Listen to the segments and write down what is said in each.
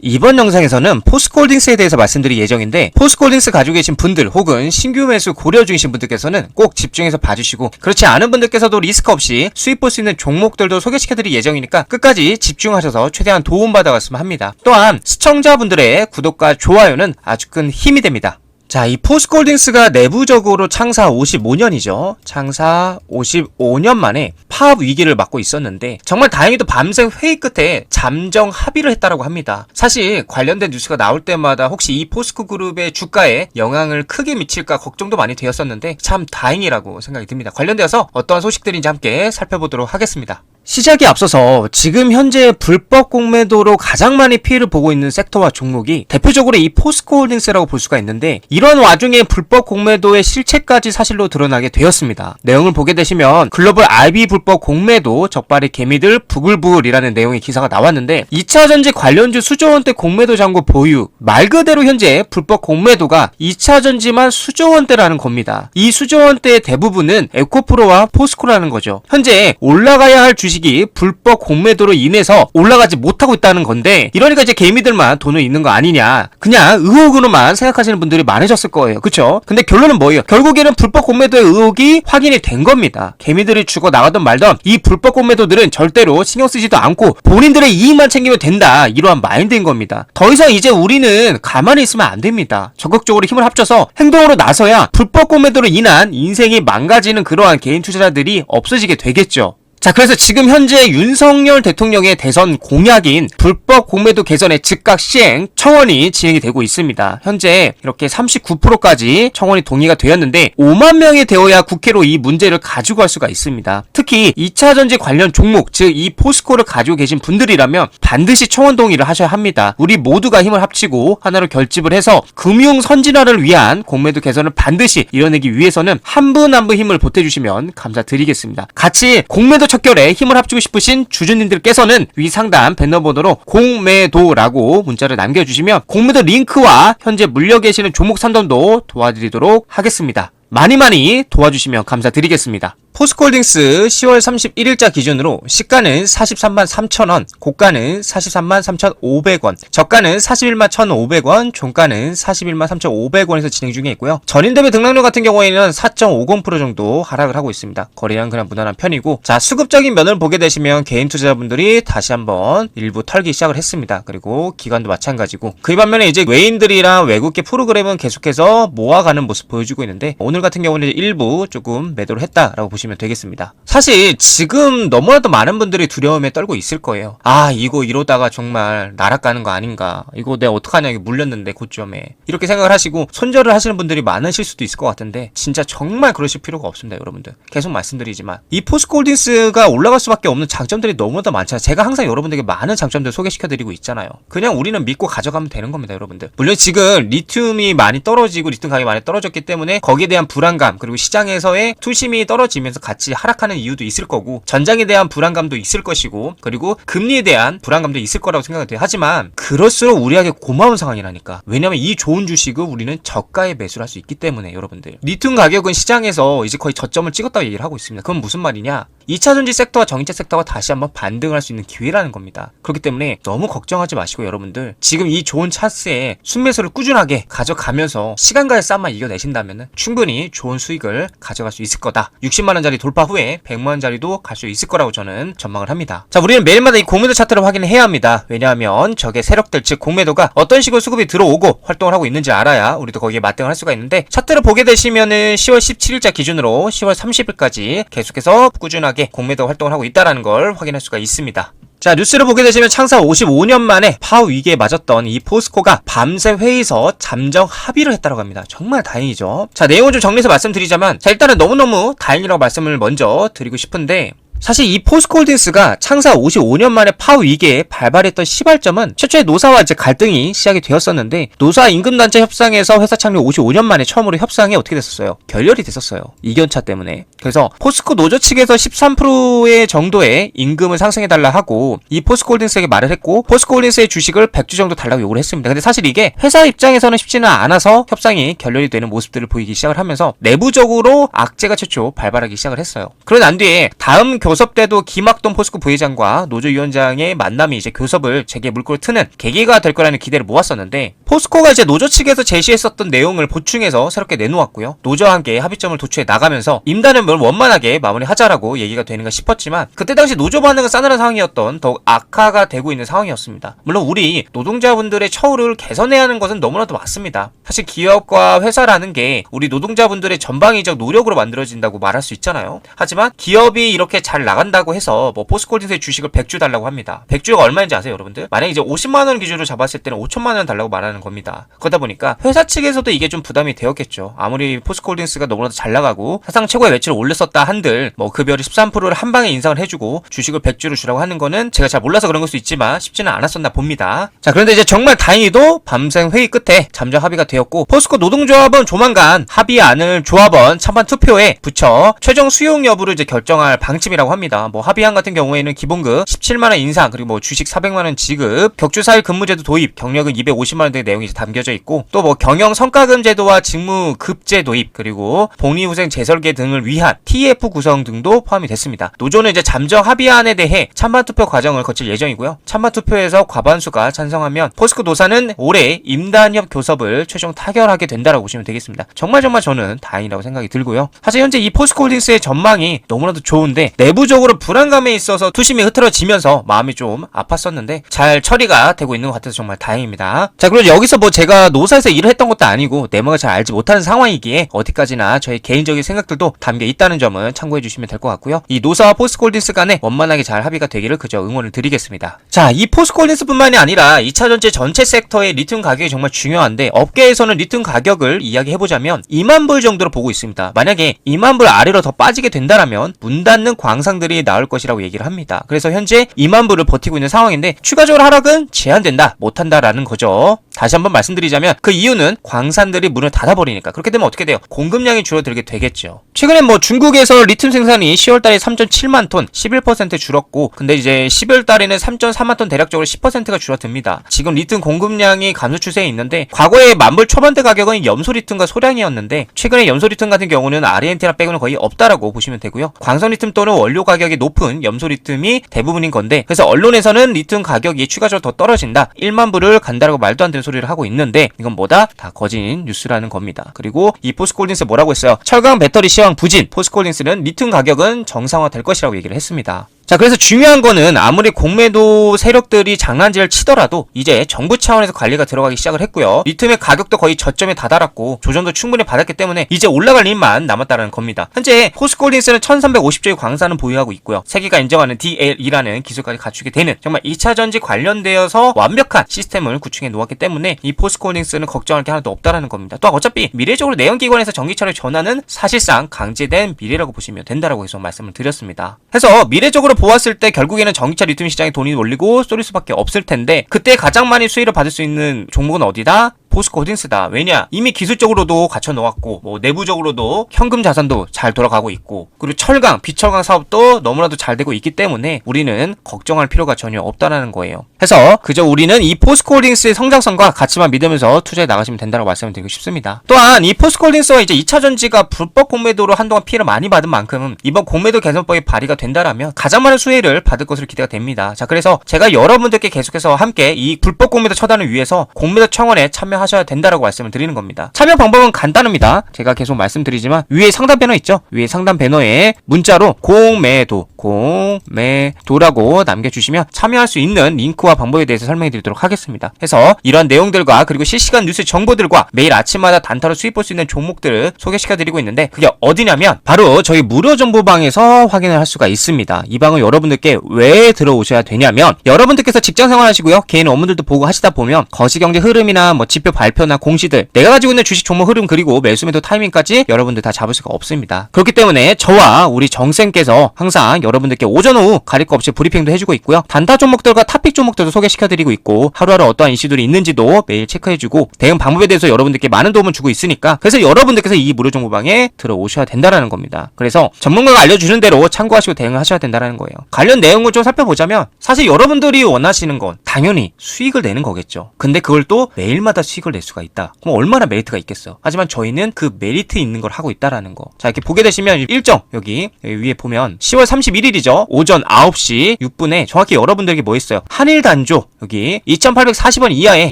이번 영상에서는 포스코홀딩스에 대해서 말씀드릴 예정인데 포스코홀딩스 가지고 계신 분들 혹은 신규 매수 고려 중이신 분들께서는 꼭 집중해서 봐주시고 그렇지 않은 분들께서도 리스크 없이 수익 볼 수 있는 종목들도 소개시켜드릴 예정이니까 끝까지 집중하셔서 최대한 도움받아갔으면 합니다. 또한 시청자분들의 구독과 좋아요는 아주 큰 힘이 됩니다. 자, 이 포스코홀딩스가 내부적으로 창사 55년이죠. 창사 55년 만에 파업 위기를 맞고 있었는데 정말 다행히도 밤샘 회의 끝에 잠정 합의를 했다라고 합니다. 사실 관련된 뉴스가 나올 때마다 혹시 이 포스코 그룹의 주가에 영향을 크게 미칠까 걱정도 많이 되었었는데 참 다행이라고 생각이 듭니다. 관련되어서 어떠한 소식들인지 함께 살펴보도록 하겠습니다. 시작에 앞서서 지금 현재 불법 공매도로 가장 많이 피해를 보고 있는 섹터와 종목이 대표적으로 이 포스코홀딩스라고 볼 수가 있는데 이런 와중에 불법 공매도의 실체까지 사실로 드러나게 되었습니다. 내용을 보게 되시면 글로벌 RB 불법 공매도 적발의 개미들 부글부글이라는 내용의 기사가 나왔는데 2차 전지 관련주 수조 원대 공매도 잔고 보유 말 그대로 현재 불법 공매도가 2차 전지만 수조 원대라는 겁니다. 이 수조 원대의 대부분은 에코프로와 포스코라는 거죠. 현재 올라가야 할 주식 이 불법 공매도로 인해서 올라가지 못하고 있다는 건데 이러니까 이제 개미들만 돈을 있는 거 아니냐. 그냥 의혹으로만 생각하시는 분들이 많으셨을 거예요. 그쵸? 근데 결론은 뭐예요? 결국에는 불법 공매도의 의혹이 확인이 된 겁니다. 개미들이 죽어 나가던 말던 이 불법 공매도들은 절대로 신경 쓰지도 않고 본인들의 이익만 챙기면 된다. 이러한 마인드인 겁니다. 더 이상 이제 우리는 가만히 있으면 안 됩니다. 적극적으로 힘을 합쳐서 행동으로 나서야 불법 공매도로 인한 인생이 망가지는 그러한 개인 투자자들이 없어지게 되겠죠 자, 그래서 지금 현재 윤석열 대통령의 대선 공약인 불법 공매도 개선의 즉각 시행 청원이 진행이 되고 있습니다. 현재 이렇게 39%까지 청원이 동의가 되었는데 5만 명이 되어야 국회로 이 문제를 가지고 갈 수가 있습니다. 특히 2차 전지 관련 종목, 즉 이 포스코를 가지고 계신 분들이라면 반드시 청원 동의를 하셔야 합니다. 우리 모두가 힘을 합치고 하나로 결집을 해서 금융 선진화를 위한 공매도 개선을 반드시 이뤄내기 위해서는 한 분 한분 힘을 보태주시면 감사드리겠습니다. 같이 공매도 척결에 힘을 합치고 싶으신 주주님들께서는 위 상단 배너번호로 공매도라고 문자를 남겨주시면 공매도 링크와 현재 물려 계시는 종목 산돈도 도와드리도록 하겠습니다. 많이 많이 도와주시면 감사드리겠습니다. 포스코홀딩스 10월 31일자 기준으로 시가는 43만 3천원, 고가는 43만 3,500원, 저가는 41만 1,500원, 종가는 41만 3,500원에서 진행 중에 있고요. 전일 대비 등락률 같은 경우에는 4.50% 정도 하락을 하고 있습니다. 거래량 그냥 무난한 편이고 자 수급적인 면을 보게 되시면 개인 투자자분들이 다시 한번 일부 털기 시작을 했습니다. 그리고 기관도 마찬가지고 그 반면에 이제 외인들이랑 외국계 프로그램은 계속해서 모아가는 모습 보여주고 있는데 오늘 같은 경우는 일부 조금 매도를 했다라고 보시면 되겠습니다. 사실 지금 너무나도 많은 분들이 두려움에 떨고 있을 거예요. 아 이거 이러다가 정말 날아가는 거 아닌가. 이거 내가 어떡하냐 이거 물렸는데 고점에. 이렇게 생각을 하시고 손절을 하시는 분들이 많으실 수도 있을 것 같은데 진짜 정말 그러실 필요가 없습니다 여러분들. 계속 말씀드리지만. 이 포스코홀딩스가 올라갈 수밖에 없는 장점들이 너무나 많잖아요. 제가 항상 여러분들에게 많은 장점들 소개시켜드리고 있잖아요. 그냥 우리는 믿고 가져가면 되는 겁니다 여러분들. 물론 지금 리튬이 많이 떨어지고 리튬 가격이 많이 떨어졌기 때문에 거기에 대한 불안감 그리고 시장에서의 투심이 떨어지면 서 같이 하락하는 이유도 있을 거고 전장에 대한 불안감도 있을 것이고 그리고 금리에 대한 불안감도 있을 거라고 생각이 돼요. 하지만 그럴수록 우리에게 고마운 상황이라니까. 왜냐면 이 좋은 주식을 우리는 저가에 매수를 할 수 있기 때문에 여러분들. 리튬 가격은 시장에서 이제 거의 저점을 찍었다고 얘기를 하고 있습니다. 그건 무슨 말이냐 2차 전지 섹터와 전기차 섹터가 다시 한번 반등할 수 있는 기회라는 겁니다. 그렇기 때문에 너무 걱정하지 마시고 여러분들 지금 이 좋은 찬스에 순매수를 꾸준하게 가져가면서 시간과의 싸움만 이겨내신다면 충분히 좋은 수익을 가져갈 수 있을 거다. 60만 원짜리 돌파 후에 100만 원짜리도 갈 수 있을 거라고 저는 전망을 합니다. 자, 우리는 매일마다 이 공매도 차트를 확인해야 합니다. 왜냐하면 적의 세력들 즉 공매도가 어떤 식으로 수급이 들어오고 활동을 하고 있는지 알아야 우리도 거기에 맞대응을 할 수가 있는데 차트를 보게 되시면은 10월 17일자 기준으로 10월 30일까지 계속해서 꾸준하게 공매도 활동을 하고 있다는 걸 확인할 수가 있습니다. 자 뉴스를 보게 되시면 창사 55년 만에 파업 위기에 맞았던 이 포스코가 밤새 회의서 잠정 합의를 했다고 합니다. 정말 다행이죠. 자 내용을 좀 정리해서 말씀드리자면 자 일단은 너무너무 다행이라고 말씀을 먼저 드리고 싶은데 사실 이 포스코홀딩스가 창사 55년 만에 파업 위기에 발발했던 시발점은 최초의 노사와 이제 갈등이 시작이 되었었는데 노사 임금단체 협상에서 회사 창립 55년 만에 처음으로 협상이 어떻게 됐었어요? 결렬이 됐었어요. 이견차 때문에. 그래서 포스코 노조 측에서 13%의 정도의 임금을 상승해달라 하고 이 포스코홀딩스에게 말을 했고 포스코홀딩스의 주식을 100주 정도 달라고 요구를 했습니다. 근데 사실 이게 회사 입장에서는 쉽지는 않아서 협상이 결렬이 되는 모습들을 보이기 시작을 하면서 내부적으로 악재가 최초 발발하기 시작을 했어요. 그러고 난 뒤에 다음 교섭 때도 김학동 포스코 부회장과 노조위원장의 만남이 이제 교섭을 재개 물꼬를 트는 계기가 될 거라는 기대를 모았었는데 포스코가 이제 노조 측에서 제시했었던 내용을 보충해서 새롭게 내놓았고요. 노조와 함께 합의점을 도출해 나가면서 임단을 뭘 원만하게 마무리하자라고 얘기가 되는가 싶었지만 그때 당시 노조 반응은 싸늘한 상황이었던 더욱 악화가 되고 있는 상황이었습니다. 물론 우리 노동자분들의 처우를 개선해야 하는 것은 너무나도 맞습니다. 사실 기업과 회사라는 게 우리 노동자분들의 전방위적 노력으로 만들어진다고 말할 수 있잖아요. 하지만 기업이 이렇게 잘 나간다고 해서 뭐 포스코홀딩스의 주식을 100주 달라고 합니다. 100주가 얼마인지 아세요, 여러분들? 만약에 이제 50만 원 기준으로 잡았을 때는 5천만 원 달라고 말하는 겁니다. 그러다 보니까 회사 측에서도 이게 좀 부담이 되었겠죠. 아무리 포스코홀딩스가 너무나도 잘 나가고 사상 최고의 매출을 올렸었다 한들 뭐 급여를 13%를 한 방에 인상을 해주고 주식을 100주로 주라고 하는 거는 제가 잘 몰라서 그런 걸 수 있지만 쉽지는 않았었나 봅니다. 자 그런데 이제 정말 다행히도 밤샘 회의 끝에 잠정 합의가 되었고 포스코 노동조합은 조만간 합의안을 조합원 찬반 투표에 붙여 최종 수용 여부를 이제 결정할 방침이라고 합니다. 뭐 합의안 같은 경우에는 기본급 17만 원 인상 그리고 뭐 주식 400만 원 지급 격주 4일 근무제도 도입 경력은 250만 원 등의 내용이 담겨져 있고 또 뭐 경영 성과금 제도와 직무 급제 도입 그리고 복리후생 재설계 등을 위한 TF 구성 등도 포함이 됐습니다. 노조는 이제 잠정 합의안에 대해 찬반 투표 과정을 거칠 예정이고요. 찬반 투표에서 과반수가 찬성하면 포스코 노사는 올해 임단협 교섭을 최종 타결하게 된다라고 보시면 되겠습니다. 정말 정말 저는 다행이라고 생각이 들고요. 사실 현재 이 포스코 홀딩스의 전망이 너무나도 좋은데 내부 적으로 불안감에 있어서 투심이 흐트러지면서 마음이 좀 아팠었는데 잘 처리가 되고 있는 것 같아서 정말 다행입니다. 자 그리고 여기서 뭐 제가 노사에서 일을 했던 것도 아니고 내막을 잘 알지 못하는 상황이기에 어디까지나 저희 개인적인 생각들도 담겨 있다는 점은 참고해 주시면 될 것 같고요. 이 노사와 포스코홀딩스 간에 원만하게 잘 합의가 되기를 그저 응원을 드리겠습니다. 자, 이 포스코홀딩스뿐만이 아니라 2차 전지 전체 섹터의 리튬 가격이 정말 중요한데 업계에서는 리튬 가격을 이야기해보자면 2만 불 정도로 보고 있습니다. 만약에 2만 불 아래로 더 빠지게 된다라면 문 닫는 광 상들이 나올 것이라고 얘기를 합니다. 그래서 현재 2만 불을 버티고 있는 상황인데 추가적으로 하락은 제한된다, 못한다라는 거죠. 다시 한번 말씀드리자면 그 이유는 광산들이 문을 닫아버리니까 그렇게 되면 어떻게 돼요? 공급량이 줄어들게 되겠죠. 최근에 뭐 중국에서 리튬 생산이 10월달에 3.7만 톤, 11% 줄었고 근데 이제 12월달에는 3.4만 톤 대략적으로 10%가 줄어듭니다. 지금 리튬 공급량이 감소 추세에 있는데 과거에 만불 초반대 가격은 염소 리튬과 소량이었는데 최근에 염소 리튬 같은 경우는 아르헨티나 빼고는 거의 없다라고 보시면 되고요. 광선 리튬 또는 원료 가격이 높은 염소 리튬이 대부분인 건데 그래서 언론에서는 리튬 가격이 추가적으로 더 떨어진다. 1만 불을 간다라고 말도 안 되는 소리를 하고 있는데 이건 뭐다? 다 거짓 뉴스라는 겁니다. 그리고 이 포스코홀딩스 뭐라고 했어요? 철강 배터리 시황 부진. 포스코홀딩스는 리튬 가격은 정상화 될 것이라고 얘기를 했습니다. 자, 그래서 중요한 거는 아무리 공매도 세력들이 장난질을 치더라도 이제 정부 차원에서 관리가 들어가기 시작을 했고요. 리튬의 가격도 거의 저점에 다다랐고 조정도 충분히 받았기 때문에 이제 올라갈 일만 남았다는 겁니다. 현재 포스코홀딩스는 1350조의 광산을 보유하고 있고요. 세계가 인정하는 DLE라는 기술까지 갖추게 되는 정말 2차 전지 관련되어서 완벽한 시스템을 구축해 놓았기 때문에 이 포스코홀딩스는 걱정할 게 하나도 없다라는 겁니다. 또 어차피 미래적으로 내연기관에서 전기차를 전하는 사실상 강제된 미래라고 보시면 된다라고 계속 말씀을 드렸습니다. 해서 미래적으로 보았을 때 결국에는 전기차 리튬 시장에 돈이 몰리고 쏠릴 수밖에 없을 텐데 그때 가장 많이 수혜를 받을 수 있는 종목은 어디다? 포스코 홀딩스다. 왜냐? 이미 기술적으로도 갖춰 놓았고, 뭐, 내부적으로도 현금 자산도 잘 돌아가고 있고, 그리고 철강, 비철강 사업도 너무나도 잘 되고 있기 때문에 우리는 걱정할 필요가 전혀 없다라는 거예요. 해서 그저 우리는 이 포스코 홀딩스의 성장성과 가치만 믿으면서 투자해 나가시면 된다고 말씀을 드리고 싶습니다. 또한 이 포스코 홀딩스와 이제 2차 전지가 불법 공매도로 한동안 피해를 많이 받은 만큼 이번 공매도 개선법이 발의가 된다라면 가장 많은 수혜를 받을 것으로 기대가 됩니다. 자, 그래서 제가 여러분들께 계속해서 함께 이 불법 공매도 처단을 위해서 공매도 청원에 참여 하 셔야 된다라고 말씀을 드리는 겁니다. 참여 방법은 간단합니다. 제가 계속 말씀드리지만 위에 상단 배너 있죠? 위에 상단 배너에 문자로 공매도 공매도라고 남겨주시면 참여할 수 있는 링크와 방법에 대해서 설명해 드리도록 하겠습니다. 해서 이런 내용들과 그리고 실시간 뉴스 정보들과 매일 아침마다 단타로 수입할 수 있는 종목들을 소개시켜 드리고 있는데 그게 어디냐면 바로 저희 무료 정보방에서 확인을 할 수가 있습니다. 이 방은 여러분들께 왜 들어오셔야 되냐면 여러분들께서 직장 생활 하시고요. 개인 업무들도 보고 하시다 보면 거시경제 흐름이나 뭐 지표 발표나 공시들 내가 가지고 있는 주식 종목 흐름 그리고 매수 매도 타이밍까지 여러분들 다 잡을 수가 없습니다. 그렇기 때문에 저와 우리 정쌤께서 항상 여러분들께 오전 오후 가릴 거 없이 브리핑도 해주고 있고요. 단타 종목들과 타픽 종목들도 소개시켜드리고 있고 하루하루 어떠한 이슈들이 있는지도 매일 체크해주고 대응 방법에 대해서 여러분들께 많은 도움을 주고 있으니까 그래서 여러분들께서 이 무료 정보방에 들어오셔야 된다라는 겁니다. 그래서 전문가가 알려주는 대로 참고하시고 대응을 하셔야 된다라는 거예요. 관련 내용을 좀 살펴보자면 사실 여러분들이 원하시는 건 당연히 수익을 내는 거겠죠. 근데 그걸 또 매일마다 수익 수익을 낼 수가 있다. 그럼 얼마나 메리트가 있겠어. 하지만 저희는 그 메리트 있는 걸 하고 있다라는 거. 자, 이렇게 보게 되시면 일정 여기, 여기 위에 보면 10월 31일이죠. 오전 9시 6분에 정확히 여러분들에게 뭐 있어요? 한일 단조 여기 2,840원 이하에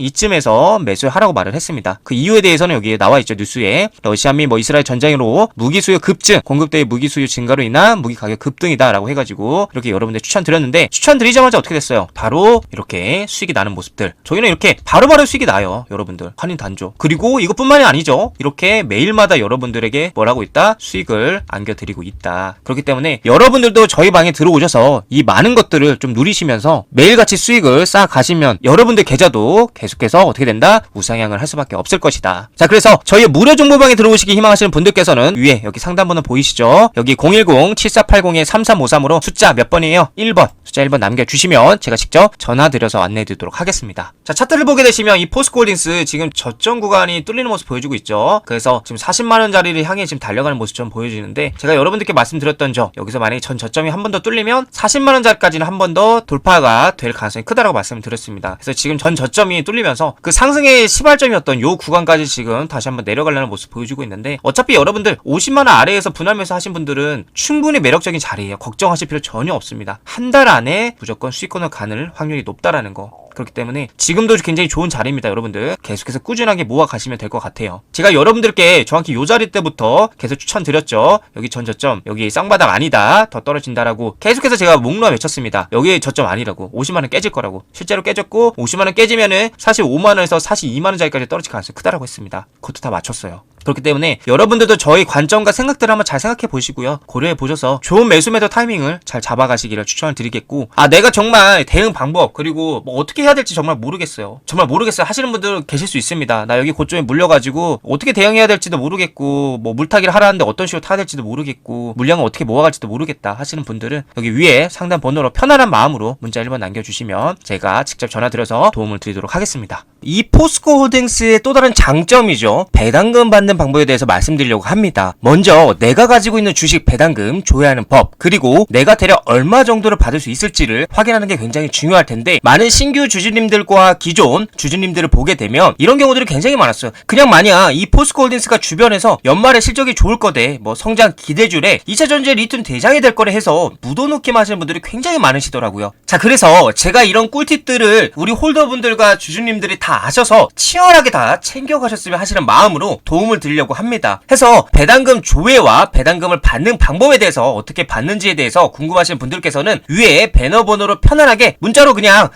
이쯤에서 매수하라고 말을 했습니다. 그 이유에 대해서는 여기에 나와 있죠. 뉴스에 러시아 및 뭐 이스라엘 전쟁으로 무기 수요 급증, 공급대의 무기 수요 증가로 인한 무기 가격 급등이다라고 해 가지고 이렇게 여러분들 추천드렸는데 추천드리자마자 어떻게 됐어요? 바로 이렇게 수익이 나는 모습들. 저희는 이렇게 바로바로 수익이 나요, 여러분 들. 한인 단조. 그리고 이것뿐만이 아니죠. 이렇게 매일마다 여러분들에게 뭐라고 있다? 수익을 안겨드리고 있다. 그렇기 때문에 여러분들도 저희 방에 들어오셔서 이 많은 것들을 좀 누리시면서 매일같이 수익을 쌓아 가시면 여러분들 계좌도 계속해서 어떻게 된다? 우상향을 할 수밖에 없을 것이다. 자, 그래서 저희 무료 정보방에 들어오시기 희망하시는 분들께서는 위에 여기 상담번호 보이시죠? 여기 010-7480-3353으로 숫자 몇 번이에요? 1번. 숫자 1번 남겨주시면 제가 직접 전화드려서 안내해드리도록 하겠습니다. 자, 차트를 보게 되시면 이 포스코홀딩스 지금 저점 구간이 뚫리는 모습 보여주고 있죠. 그래서 지금 40만원짜리를 향해 지금 달려가는 모습 좀 보여지는데 제가 여러분들께 말씀드렸던 점 여기서 만약에 전 저점이 한 번 더 뚫리면 40만원짜리까지는 한 번 더 돌파가 될 가능성이 크다라고 말씀을 드렸습니다. 그래서 지금 전 저점이 뚫리면서 그 상승의 시발점이었던 요 구간까지 지금 다시 한번 내려가려는 모습 보여주고 있는데 어차피 여러분들 50만원 아래에서 분할 매수 하신 분들은 충분히 매력적인 자리예요. 걱정하실 필요 전혀 없습니다. 한 달 안에 무조건 수익권을 가는 확률이 높다라는 거. 그렇기 때문에 지금도 굉장히 좋은 자리입니다, 여러분들. 계속해서 꾸준하게 모아 가시면 될 것 같아요. 제가 여러분들께 정확히 요 자리 때부터 계속 추천드렸죠. 여기 전 저점, 여기 쌍바닥 아니다, 더 떨어진다라고 계속해서 제가 목놓아 외쳤습니다. 여기 저점 아니라고, 50만 원 깨질 거라고. 실제로 깨졌고 50만 원 깨지면은 사실 5만 원에서 사실 2만 원짜리까지 떨어질 가능성이 크다라고 했습니다. 그것도 다 맞췄어요. 그렇기 때문에 여러분들도 저희 관점과 생각들을 한번 잘 생각해 보시고요. 고려해 보셔서 좋은 매수 매도 타이밍을 잘 잡아가시기를 추천을 드리겠고, 아, 내가 정말 대응 방법, 그리고 뭐 어떻게 해야 될지 정말 모르겠어요. 정말 모르겠어요. 하시는 분들 계실 수 있습니다. 나 여기 고점에 물려가지고 어떻게 대응해야 될지도 모르겠고, 뭐 물타기를 하라는데 어떤 식으로 타야 될지도 모르겠고, 물량을 어떻게 모아갈지도 모르겠다 하시는 분들은 여기 위에 상담 번호로 편안한 마음으로 문자 1번 남겨주시면 제가 직접 전화드려서 도움을 드리도록 하겠습니다. 이 포스코 홀딩스의 또 다른 장점이죠. 배당금 받는 방법에 대해서 말씀드리려고 합니다. 먼저 내가 가지고 있는 주식 배당금 조회하는 법, 그리고 내가 대략 얼마 정도를 받을 수 있을지를 확인하는 게 굉장히 중요할 텐데 많은 신규 주 주님들과 기존 주주님들을 보게 되면 이런 경우들이 굉장히 많았어요. 그냥 만약 이 포스코 홀딩스가 주변에서 연말에 실적이 좋을 거대, 뭐 성장 기대줄에 2차 전지 리튬 대장이 될 거래 해서 묻어놓기만 하시는 분들이 굉장히 많으시더라고요. 자, 그래서 제가 이런 꿀팁들을 우리 홀더분들과 주주님들이 다 아셔서 치열하게 다 챙겨가셨으면 하시는 마음으로 도움을 드리려고 합니다. 해서 배당금 조회와 배당금을 받는 방법에 대해서 어떻게 받는지에 대해서 궁금하신 분들께서는 위에 배너 번호로 편안하게 문자로 그냥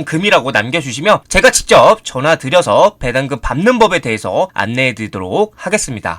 배당금이라고 남겨주시면 제가 직접 전화 드려서 배당금 받는 법에 대해서 안내해 드리도록 하겠습니다.